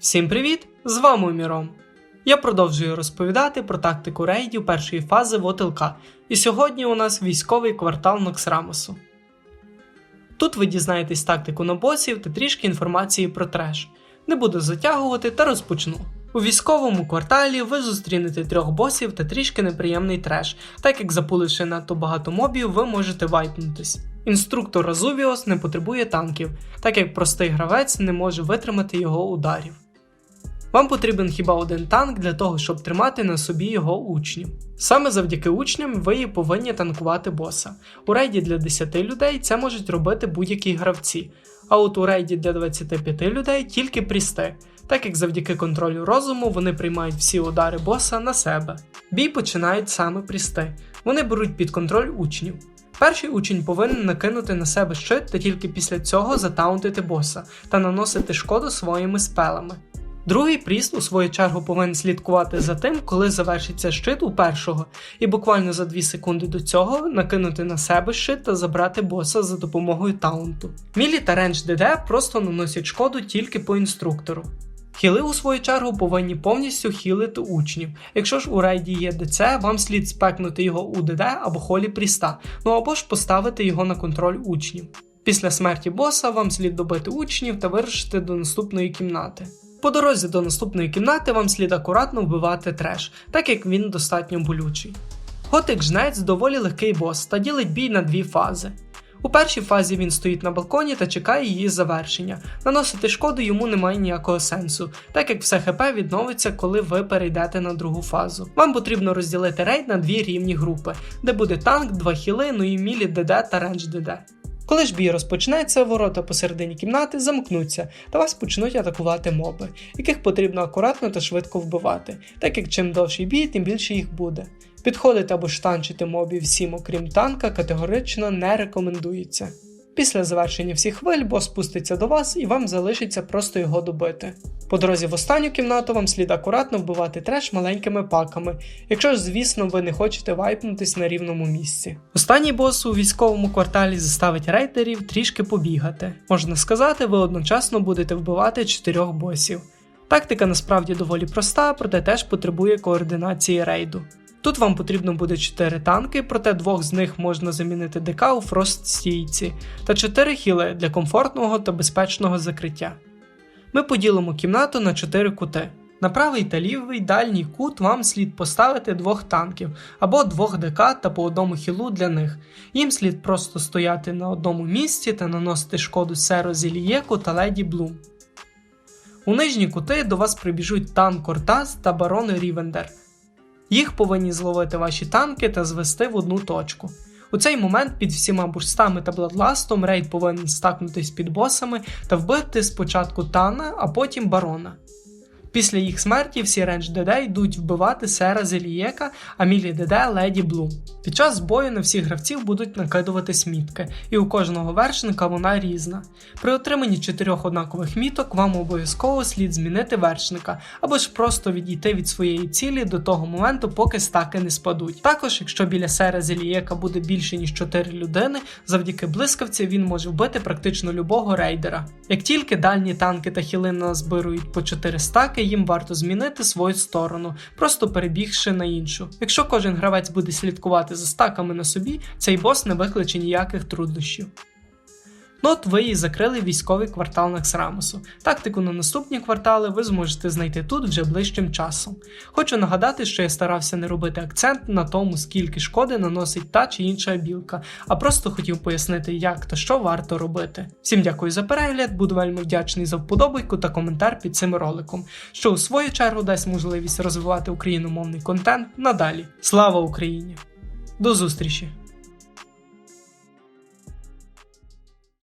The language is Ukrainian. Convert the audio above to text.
Всім привіт! З вами Міром. Я продовжую розповідати про тактику рейдів першої фази в ОТЛК, і сьогодні у нас військовий квартал Ноксрамосу. Тут ви дізнаєтесь тактику на босів та трішки інформації про треш. Не буду затягувати та розпочну. У військовому кварталі ви зустрінете трьох босів та трішки неприємний треш, так як запуливши надто багато мобів, ви можете вайпнутись. Інструктор Разувіос не потребує танків, так як простий гравець не може витримати його ударів. Вам потрібен хіба один танк для того, щоб тримати на собі його учнів. Саме завдяки учням ви повинні танкувати боса. У рейді для 10 людей це можуть робити будь-які гравці, а от у рейді для 25 людей тільки прісти, так як завдяки контролю розуму вони приймають всі удари боса на себе. Бій починають саме прісти. Вони беруть під контроль учнів. Перший учень повинен накинути на себе щит та тільки після цього затаунтити боса та наносити шкоду своїми спелами. Другий пріст у свою чергу повинен слідкувати за тим, коли завершиться щит у першого, і буквально за 2 секунди до цього накинути на себе щит та забрати боса за допомогою таунту. Мілі та рендж ДД просто наносять шкоду тільки по інструктору. Хіли, у свою чергу, повинні повністю хілити учнів. Якщо ж у рейді є ДЦ, вам слід спекнути його у ДД або холі пріста, ну або ж поставити його на контроль учнів. Після смерті боса вам слід добити учнів та вирушити до наступної кімнати. По дорозі до наступної кімнати вам слід акуратно вбивати треш, так як він достатньо болючий. Готик жнець доволі легкий бос та ділить бій на дві фази. У першій фазі він стоїть на балконі та чекає її завершення. Наносити шкоду йому немає ніякого сенсу, так як все ХП відновиться, коли ви перейдете на другу фазу. Вам потрібно розділити рейд на дві рівні групи, де буде танк, два хіли, ну і мілі ДД та рендж ДД. Коли ж бій розпочнеться, ворота посередині кімнати замкнуться та вас почнуть атакувати моби, яких потрібно акуратно та швидко вбивати, так як чим довший бій, тим більше їх буде. Підходити або штанчити мобів всім, окрім танка, категорично не рекомендується. Після завершення всіх хвиль бос спуститься до вас і вам залишиться просто його добити. По дорозі в останню кімнату вам слід акуратно вбивати треш маленькими паками, якщо ж, звісно, ви не хочете вайпнутись на рівному місці. Останній бос у військовому кварталі заставить рейдерів трішки побігати. Можна сказати, ви одночасно будете вбивати чотирьох босів. Тактика насправді доволі проста, проте теж потребує координації рейду. Тут вам потрібно буде 4 танки, проте двох з них можна замінити ДК у фрост стійці, та 4 хіли для комфортного та безпечного закриття. Ми поділимо кімнату на 4 кути. На правий та лівий дальній кут вам слід поставити двох танків або двох ДК та по одному хілу для них. Їм слід просто стояти на одному місці та наносити шкоду Серо Зілієку та Леді Блум. У нижні кути до вас прибіжуть танк Кортас та барон Рівендер. Їх повинні зловити ваші танки та звести в одну точку. У цей момент під всіма бурстами та бладластом рейд повинен стакнутись під босами та вбити спочатку Тана, а потім барона. Після їх смерті всі рендж ДД йдуть вбивати Сера Зелієка, а Мілі ДД Леді Блум. Під час бою на всіх гравців будуть накидуватись мітки, і у кожного вершника вона різна. При отриманні чотирьох однакових міток вам обов'язково слід змінити вершника, або ж просто відійти від своєї цілі до того моменту, поки стаки не спадуть. Також, якщо біля Сера Зелієка буде більше ніж 4 людини, завдяки блискавці він може вбити практично любого рейдера. Як тільки дальні танки та хіли назбирують по 4 стаки, їм варто змінити свою сторону, просто перебігши на іншу. Якщо кожен гравець буде слідкувати за стаками на собі, цей бос не викличе ніяких труднощів. Ну от ви і закрили військовий квартал Наксрамосу. Тактику на наступні квартали ви зможете знайти тут вже ближчим часом. Хочу нагадати, що я старався не робити акцент на тому, скільки шкоди наносить та чи інша білка, а просто хотів пояснити, як та що варто робити. Всім дякую за перегляд, буду вельми вдячний за вподобайку та коментар під цим роликом, що у свою чергу дасть можливість розвивати україномовний контент надалі. Слава Україні! До зустрічі!